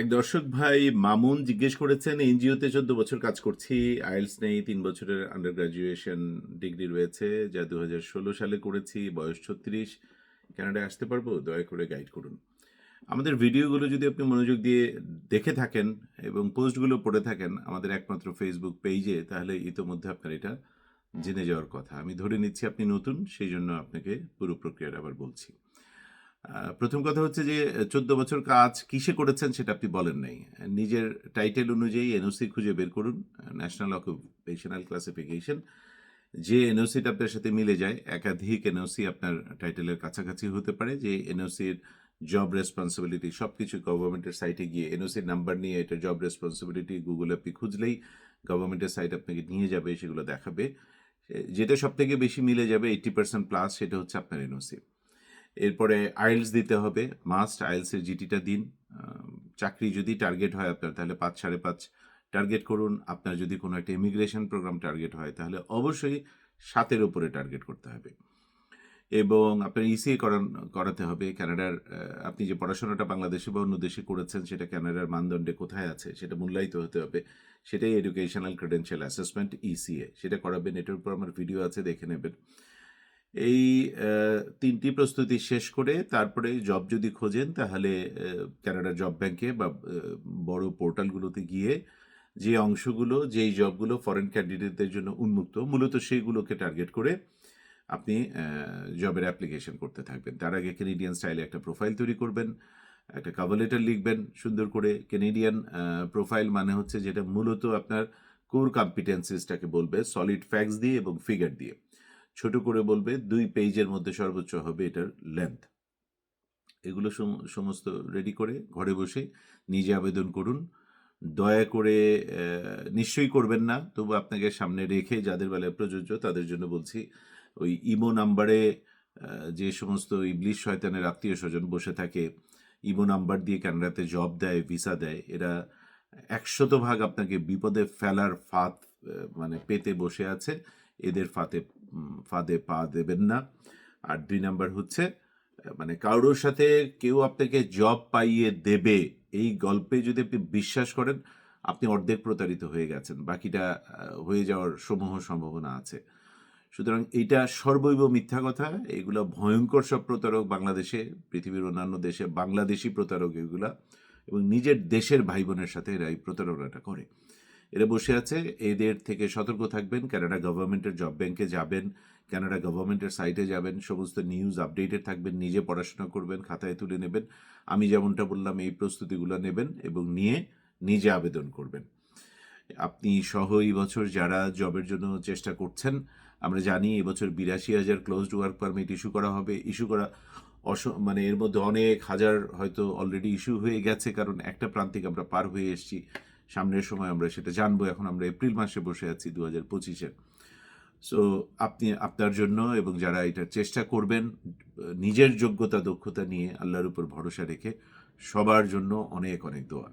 এক দর্শক ভাই মামুন জিজ্ঞেস করেছেন, এনজিওতে চোদ্দ বছর কাজ করছি, আইএলস নেই, তিন বছরের আন্ডার গ্রাজুয়েশন ডিগ্রি রয়েছে, যা দু সালে করেছি, বয়স ছত্রিশ। কানাডায় আসতে পারব? দয়া করে গাইড করুন। আমাদের ভিডিওগুলো যদি আপনি মনোযোগ দিয়ে দেখে থাকেন এবং পোস্টগুলো পড়ে থাকেন আমাদের একমাত্র ফেসবুক পেজে তাহলে ইতোমধ্যে আপনার এটা জেনে যাওয়ার কথা। আমি ধরে নিচ্ছি আপনি নতুন, সেই জন্য আপনাকে পুরো প্রক্রিয়াটা আবার বলছি। প্রথম কথা হচ্ছে যে চোদ্দ বছর কাজ কিসে করেছেন সেটা আপনি বলেন নাই। নিজের টাইটেল অনুযায়ী এনওসি খুঁজে বের করুন ন্যাশনাল অকুপেশনাল ক্লাসিফিকেশন যে এনওসিটা আপনার সাথে মিলে যায়, একাধিক এনওসি আপনার টাইটেলের কাছাকাছি হতে পারে, যে এনওসির জব রেসপন্সিবিলিটি সব কিছু গভর্নমেন্টের সাইটে গিয়ে এনওসির নাম্বার নিয়ে এটা জব রেসপন্সিবিলিটি গুগলে আপনি খুঁজলেই গভর্নমেন্টের সাইট আপনাকে নিয়ে যাবে, সেগুলো দেখাবে। যেটা সব থেকে বেশি মিলে যাবে এইটি পার্সেন্ট প্লাস সেটা হচ্ছে আপনার এনওসি এরপরে আইলস দিতে হবে, মাস্ট আইএলসের জিটিটা দিন। চাকরি যদি টার্গেট হয় আপনার, তাহলে পাঁচ সাড়ে পাঁচ টার্গেট করুন। আপনার যদি কোনো একটা ইমিগ্রেশন প্রোগ্রাম টার্গেট হয়, তাহলে অবশ্যই সাতের উপরে টার্গেট করতে হবে। এবং আপনার ইসিএ করান, করাতে হবে। ক্যানাডার আপনি যে পড়াশোনাটা বাংলাদেশে বা অন্য দেশে করেছেন, সেটা ক্যানাডার মানদণ্ডে কোথায় আছে, সেটা মূল্যায়িত হতে হবে। সেটাই এডুকেশনাল ক্রেডেন্সিয়াল অ্যাসেসমেন্ট ইসিএ সেটা করাবেন, এটার উপর আমার ভিডিও আছে, দেখে নেবেন। এই তিনটি প্রস্তুতি শেষ করে তারপরে জব যদি খোঁজেন, তাহলে কানাডা জব ব্যাংকে বা বড় পোর্টালগুলোতে গিয়ে যে অংশগুলো, যেই জবগুলো ফরেন ক্যান্ডিডেটদের জন্য উন্মুক্ত, মূলত সেইগুলোকে টার্গেট করে আপনি জবের অ্যাপ্লিকেশন করতে থাকবেন। তার আগে কেনেডিয়ান স্টাইলে একটা প্রোফাইল তৈরি করবেন, একটা কাভার লেটার লিখবেন, সুন্দর করে কেনেডিয়ান প্রোফাইল মানে হচ্ছে যেটা মূলত আপনার কোর কম্পিটেন্সিসটাকে বলবে সলিড ফ্যাক্টস দিয়ে এবং ফিগার দিয়ে। ছোট করে বলবে, দুই পেজের মধ্যে সর্বোচ্চ হবে এটার লেন্থ এগুলো সম- সমস্ত রেডি করে ঘরে বসে নিজে আবেদন করুন। দয়া করে নিশ্চয়ই করবেন না, তবু আপনাকে সামনে রেখে যাদের বেলায় প্রযোজ্য তাদের জন্য বলছি, ওই ইমো নাম্বারে যে সমস্ত ইবলিশ শয়তানের আত্মীয় স্বজন বসে থাকে, ইমো নাম্বার দিয়ে কানাডাতে জব দেয় ভিসা দেয়, এরা একশত ভাগ আপনাকে বিপদে ফেলার ফাঁদ মানে পেতে বসে আছে, এদের ফাতে ফাঁদে পা দেবেন না। আর দুই নাম্বার হচ্ছে মানে কারোর সাথে কেউ আপনাকে জব পাইয়ে দেবে, এই গল্পে যদি আপনি বিশ্বাস করেন, আপনি অর্ধেক প্রতারিত হয়ে গেছেন। বাকিটা হয়ে যাওয়ার সমূহ সম্ভাবনা আছে। সুতরাং এইটা সর্বৈব মিথ্যা কথা। এগুলো ভয়ঙ্কর সব প্রতারক বাংলাদেশে, পৃথিবীর অন্যান্য দেশে, বাংলাদেশি প্রতারক এগুলা। এবং নিজের দেশের ভাই বোনের সাথে এরা এই প্রতারণাটা করে। এরা বসে আছে, এদের থেকে সতর্ক থাকবেন কানাডা গভর্নমেন্টের জব ব্যাংকে যাবেন কানাডা গভর্নমেন্টের সাইটে যাবেন, সমস্ত নিউজ আপডেটেড থাকবেন, নিজে পড়াশোনা করবেন, খাতায় তুলে নেবেন। আমি যেমনটা বললাম, এই প্রস্তুতিগুলো নেবেন এবং নিয়ে নিজে আবেদন করবেন। আপনি সহ এই বছর যারা জবের জন্য চেষ্টা করছেন, আমরা জানি এবছর বিরাশি হাজার ক্লোজড ওয়ার্ক পারমিট ইস্যু করা হবে। ইস্যু করা অস মানে এর মধ্যে অনেক হাজার হয়তো অলরেডি ইস্যু হয়ে গেছে, কারণ একটা প্রান্তিক আমরা পার হয়ে এসেছি। সামনের সময় আমরা সেটা জানব। এখন আমরা এপ্রিল মাসে বসে আছি দু হাজার পঁচিশে। সো আপনি, আপনার জন্য এবং যারা এটা চেষ্টা করবেন, নিজের যোগ্যতা, দক্ষতা নিয়ে আল্লাহর উপর ভরসা রেখে সবার জন্য অনেক অনেক দোয়া।